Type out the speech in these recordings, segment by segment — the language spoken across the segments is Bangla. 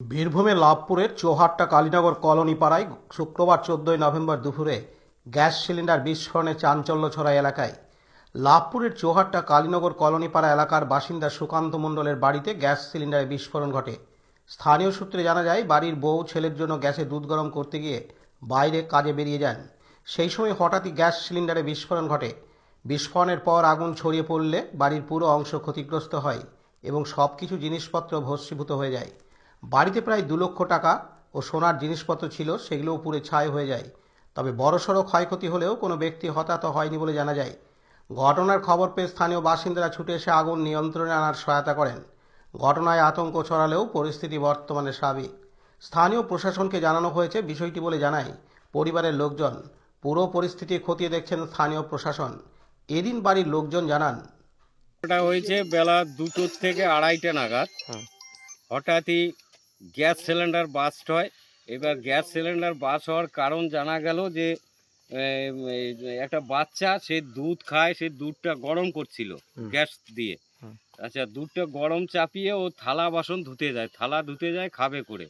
বীরভূমের লাভপুরের চৌহাট্টা কালীনগর কলোনি পাড়ায় শুক্রবার চোদ্দই নভেম্বর দুপুরে গ্যাস সিলিন্ডার বিস্ফোরণে চাঞ্চল্য ছড়ায় এলাকায়। লাভপুরের চৌহাট্টা কালীনগর কলোনি পাড়া এলাকার বাসিন্দা সুকান্ত মণ্ডলের বাড়িতে গ্যাস সিলিন্ডারে বিস্ফোরণ ঘটে। স্থানীয় সূত্রে জানা যায়, বাড়ির বউ ছেলের জন্য গ্যাসে দুধ গরম করতে গিয়ে বাইরে কাজে বেরিয়ে যান। সেই সময় হঠাৎই গ্যাস সিলিন্ডারে বিস্ফোরণ ঘটে। বিস্ফোরণের পর আগুন ছড়িয়ে পড়লে বাড়ির পুরো অংশ ক্ষতিগ্রস্ত হয় এবং সব কিছু জিনিসপত্র ভস্মীভূত হয়ে যায়। বাড়িতে প্রায় দু লক্ষ টাকা ও সোনার জিনিসপত্র ছিল সেগুলোও পুড়ে ছাই হয়ে যায়। তবে বড়সড় ক্ষয়ক্ষতি হলেও কোনো ব্যক্তি হতাহত হয়নি বলে জানা যায়। ঘটনার খবর পেয়ে স্থানীয় বাসিন্দারা ছুটে এসে আগুন নিয়ন্ত্রণে আনার সহায়তা করেন। ঘটনায় আতঙ্ক ছড়ালেও পরিস্থিতি বর্তমানে স্বাভাবিক। স্থানীয় প্রশাসনকে জানানো হয়েছে বিষয়টি বলে জানায় পরিবারের লোকজন। পুরো পরিস্থিতি খতিয়ে দেখছেন স্থানীয় প্রশাসন। এদিন বাড়ির লোকজন জানান ওটা হয়েছে বেলা দুটোর থেকে আড়াইটা নাগাদ। হঠাৎই গ্যাস সিলিন্ডার বাস্ট হয়। এবার গ্যাস সিলিন্ডার বাস হওয়ার কারণ জানা গেল যে একটা বাচ্চা সে দুধ খায় সে দুধটা গরম করছিল গ্যাস দিয়ে। আচ্ছা দুধটা গরম চাপিয়ে ও থালা বাসন ধুতে যায়। থালা ধুতে যায় খাবে করে।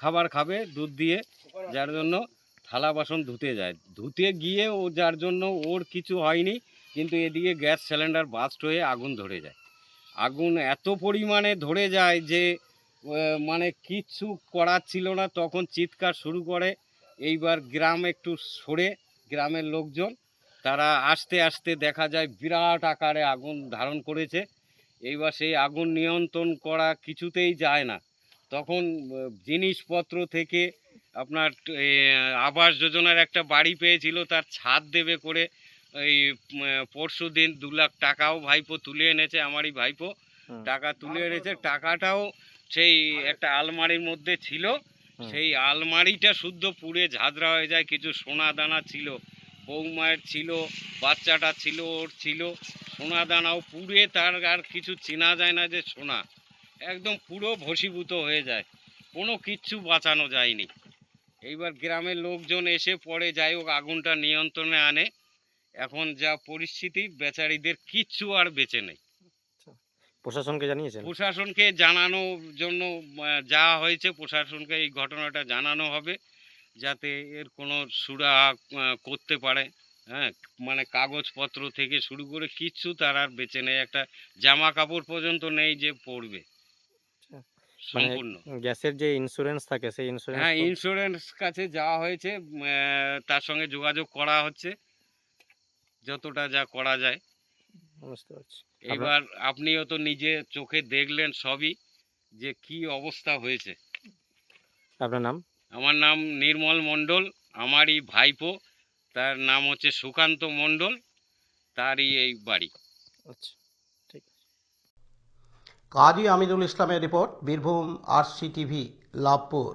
খাবার খাবে দুধ দিয়ে যার জন্য থালা বাসন ধুতে যায়। ধুতে গিয়ে ও যার জন্য ওর কিছু হয়নি কিন্তু এদিকে গ্যাস সিলিন্ডার বাস্ট হয়ে আগুন ধরে যায়। আগুন এত পরিমাণে ধরে যায় যে মানে কিচ্ছু করার ছিল না। তখন চিৎকার শুরু করে। এইবার গ্রাম একটু সরে গ্রামের লোকজন। তারা আস্তে আস্তে দেখা যায় বিরাট আকারে আগুন ধারণ করেছে। এইবার সেই আগুন নিয়ন্ত্রণ করা কিছুতেই যায় না। তখন জিনিসপত্র থেকে আপনার আবাস যোজনার একটা বাড়ি পেয়েছিল। তার ছাদ দেবে করে এই পরশু দিন দু লাখ টাকাও ভাইপো তুলে এনেছে আমারই ভাইপো। টাকা তুলে এনেছে। টাকাটাও সেই একটা আলমারির মধ্যে ছিল সেই আলমারিটা শুদ্ধ পুড়ে ঝাঁঝরা হয়ে যায় কিছু সোনা দানা ছিল। বৌমায়ের ছিল বাচ্চাটা ছিল ওর ছিল সোনা দানাও পুড়ে তার আর কিছু চেনা যায় না যে সোনা। একদম পুরো ভসীভূত হয়ে যায় কোনো কিচ্ছু বাঁচানো যায়নি। এইবার গ্রামের লোকজন এসে পরে যাই হোক আগুনটা নিয়ন্ত্রণে আনে। এখন যা পরিস্থিতি বেচারিদের কিচ্ছু আর বেঁচে নেই। প্রশাসনকে জানিয়েছেন? প্রশাসনকে জানানোর জন্য যাওয়া হয়েছে প্রশাসনকে এই ঘটনাটা জানানো হবে যাতে এর কোনো সুরা করতে পারে। হ্যাঁ মানে কাগজপত্র থেকে শুরু করে কিচ্ছু তার আর বেঁচে নেই। একটা জামা কাপড় পর্যন্ত নেই যে পরবে মানে সম্পূর্ণ। গ্যাসের যে ইন্স্যুরেন্স থাকে সেই ইন্স্যুরেন্স হ্যাঁ ইন্স্যুরেন্স কাছে যাওয়া হয়েছে তার সঙ্গে যোগাযোগ করা হচ্ছে। যতটা যা করা যায়। বুঝতে পারছি। এবার আপনিও তো নিজে চোখে দেখলেন সবই যে কি অবস্থা হয়েছে। আপনার নাম? আমার নাম নির্মল মণ্ডল আমারই ভাইপো তার নাম হচ্ছে সুকান্ত মণ্ডল তারই এই বাড়ি। আচ্ছা কাজী আমিরুল ইসলামের report Birbhum RC TV Labhpur.